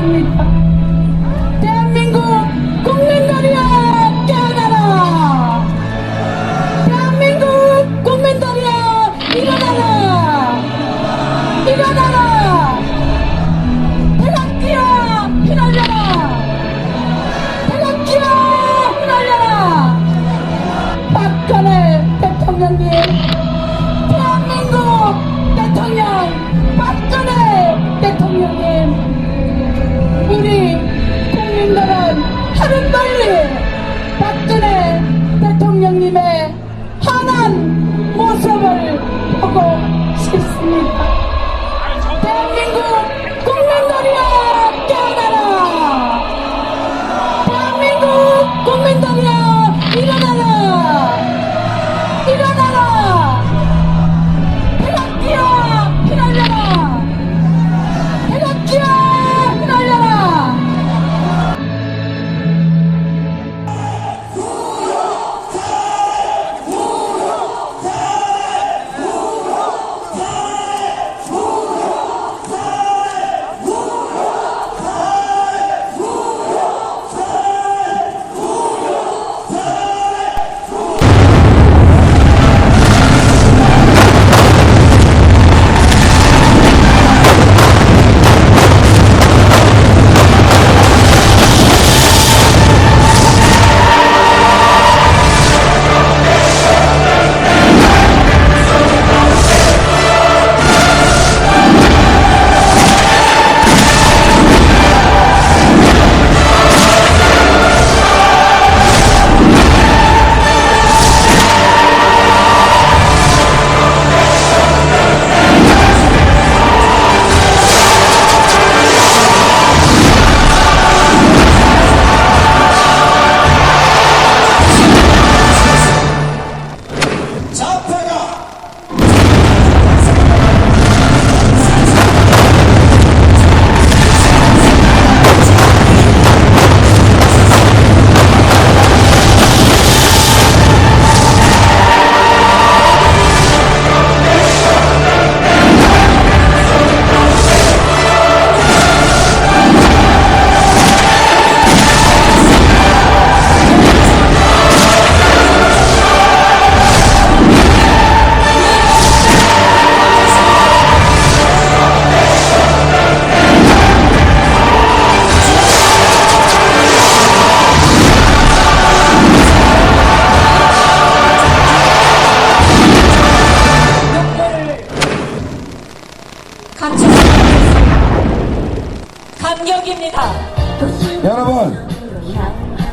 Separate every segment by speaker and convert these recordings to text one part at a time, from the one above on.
Speaker 1: 하겠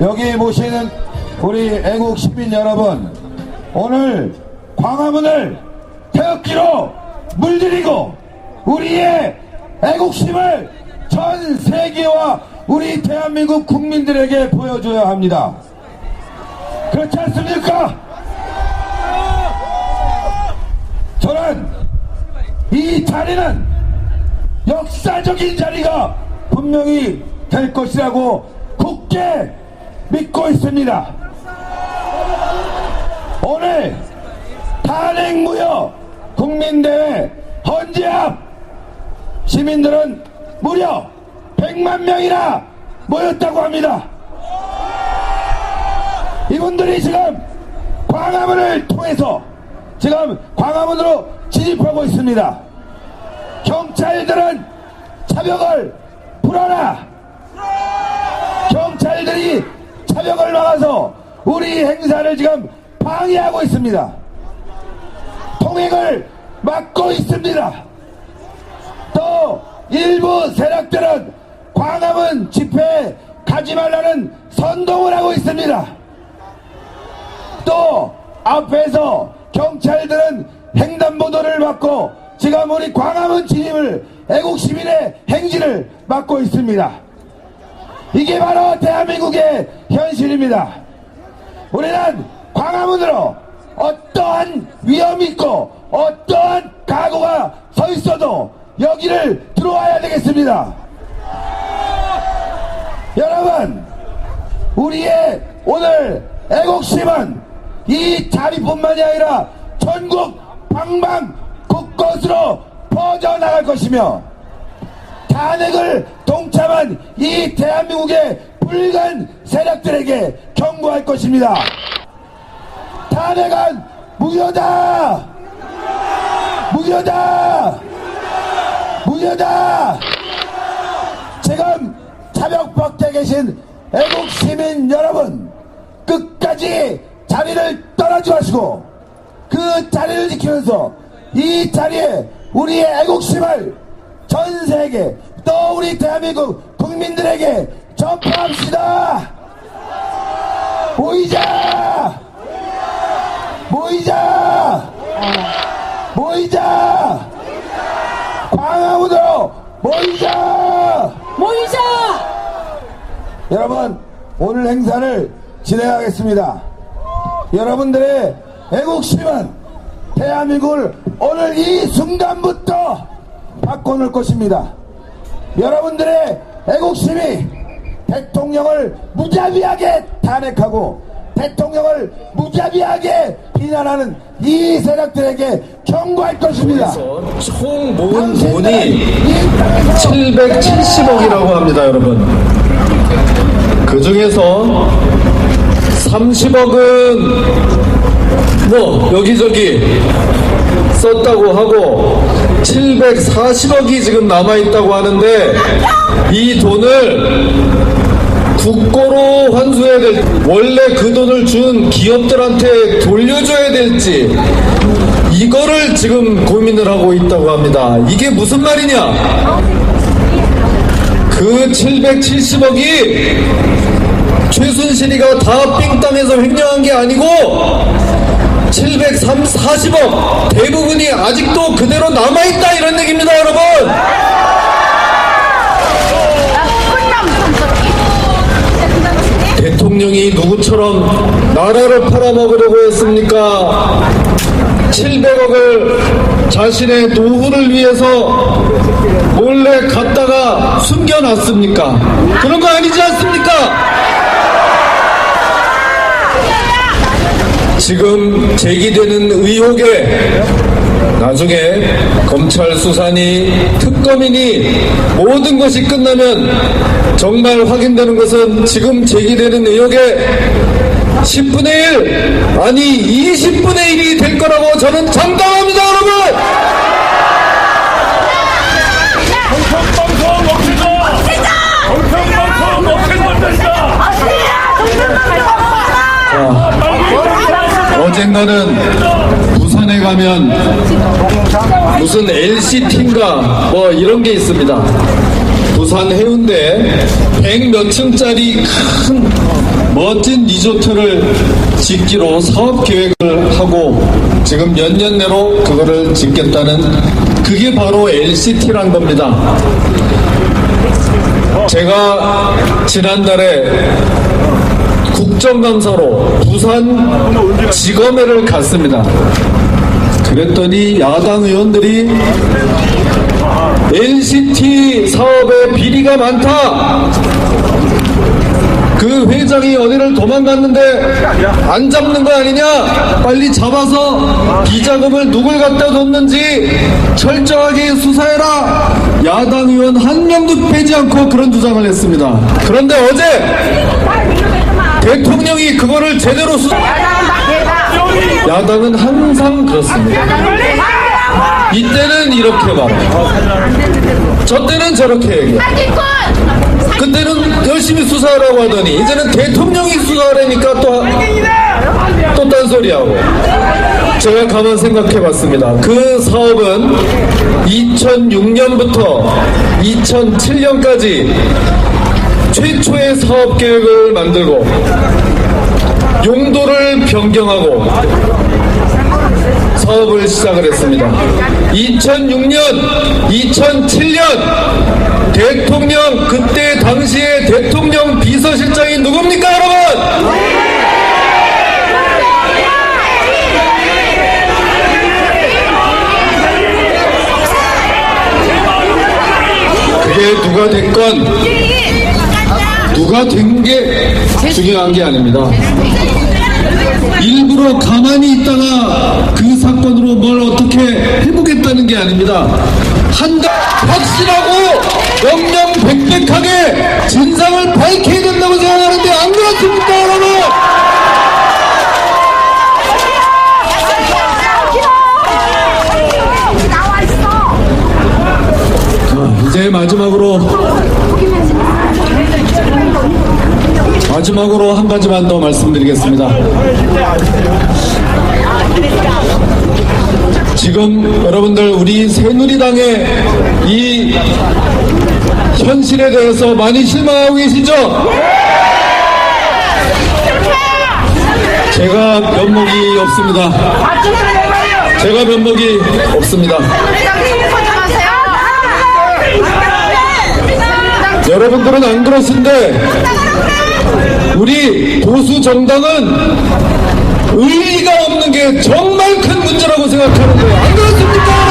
Speaker 1: 여기
Speaker 2: 모시는 우리 애국 시민 여러분 오늘 광화문을 태극기로 물들이고 우리의 애국심을 전 세계와 우리 대한민국 국민들에게 보여줘야 합니다 그렇지 않습니까? 저는 이 자리는 역사적인 자리가 분명히 될 것이라고 굳게 믿고 있습니다. 오늘 탄핵무효 국민대회 헌재앞 시민들은 무려 100만 명이나 모였다고 합니다. 이분들이 지금 광화문을 통해서 지금 광화문으로 진입하고 있습니다. 경찰들은 차벽을 풀어라! 경찰들이 차벽을 막아서 우리 행사를 지금 방해하고 있습니다. 통행을 막고 있습니다. 또 일부 세력들은 광화문 집회에 가지 말라는 선동을 하고 있습니다. 또 앞에서 경찰들은 횡단보도를 막고 지금 우리 광화문 진입을 애국 시민의 행진을 막고 있습니다. 이게 바로 대한민국의 현실입니다. 우리는 광화문으로 어떠한 위험이 있고 어떠한 각오가 서 있어도 여기를 들어와야 되겠습니다. 여러분, 우리의 오늘 애국심은 이 자리뿐만이 아니라 전국 방방 곳곳으로 퍼져나갈 것이며 탄핵을 동참한 이 대한민국의 불간 세력들에게 경고할 것입니다. 탄핵안 무효다! 무효다! 무효다! 지금 차벽 밖에 계신 애국 시민 여러분 끝까지 자리를 떠나지 마시고 그 자리를 지키면서 이 자리에 우리의 애국심을 전 세계 또 우리 대한민국 국민들에게 전파합시다 모이자 모이자 모이자 광화문으로 모이자
Speaker 1: 모이자!
Speaker 2: 여러분 오늘 행사를 진행하겠습니다. 여러분들의 애국심은 대한민국을 오늘 이 순간부터 바꿔놓을 것입니다. 여러분들의 애국심이 대통령을 무자비하게 탄핵하고 대통령을 무자비하게 비난하는 이 세력들에게 경고할 것입니다.
Speaker 3: 총 모은 돈이
Speaker 2: 이 땅에서
Speaker 3: 770억이라고 합니다, 여러분. 그 중에서 30억은 뭐 여기저기 썼다고 하고 740억이 지금 남아있다고 하는데 이 돈을 국고로 환수해야 될 원래 그 돈을 준 기업들한테 돌려줘야 될지 이거를 지금 고민을 하고 있다고 합니다. 이게 무슨 말이냐? 그 770억이 최순실이가 다 삥땅에서 횡령한 게 아니고 740억 대부분이 아직도 그대로 남아있다 이런 얘기입니다 여러분 대통령이 누구처럼 나라를 팔아먹으려고 했습니까? 700억을 자신의 노후를 위해서 몰래 갖다가 숨겨놨습니까? 그런 거 아니지 않습니까? 지금 제기되는 의혹에 나중에 검찰 수사니 특검이니 모든 것이 끝나면 정말 확인되는 것은 지금 제기되는 의혹의 10분의 1 아니 20분의 1이 될 거라고 저는 장담합니다 여러분
Speaker 4: 방송! 방송!
Speaker 3: 어젠가는 부산에 가면 무슨 LCT인가 뭐 이런 게 있습니다. 부산 해운대 100 몇 층짜리 큰 멋진 리조트를 짓기로 사업 계획을 하고 지금 몇 년 내로 그거를 짓겠다는 그게 바로 LCT란 겁니다. 제가 지난달에 국정감사로 부산 지검회를 갔습니다. 그랬더니 야당 의원들이 NCT 사업에 비리가 많다. 그 회장이 어디를 도망갔는데 안 잡는 거 아니냐? 빨리 잡아서 비자금을 누굴 갖다 줬는지 철저하게 수사해라. 야당 의원 한 명도 빼지 않고 그런 주장을 했습니다. 그런데 어제 대통령이 그거를 제대로 수 야당은 항상 그렇습니다. 이때는 이렇게 말해요. 저 때는 저렇게 얘기해요. 그때는 열심히 수사하라고 하더니 이제는 대통령이 수사하라니까 또, 또 딴소리하고 제가 가만 생각해 봤습니다. 그 사업은 2006년부터 2007년까지 최초의 사업 계획을 만들고 용도를 변경하고 사업을 시작을 했습니다. 2006년, 2007년 대통령 그때 당시에 대통령 비서실장이 누굽니까 여러분? 그게 누가 됐건 누가 된 게 중요한 게 아닙니다. 일부러 가만히 있다가 그 사건으로 뭘 어떻게 해보겠다는 게 아닙니다. 한다 확실하고 명명백백하게 진상을 생각하는데 안 그렇습니까 여러분?
Speaker 5: 나와 있어.
Speaker 3: 이제 마지막으로 마지막으로 한 가지만 더 말씀드리겠습니다. 지금 여러분들 우리 새누리당의 이 현실에 대해서 많이 실망하고 계시죠? 제가 면목이 없습니다. 제가 면목이 없습니다. 여러분들은 안 그러신데 우리 보수 정당은 의의가 없는 게 정말 큰 문제라고 생각하는데 안 그렇습니까?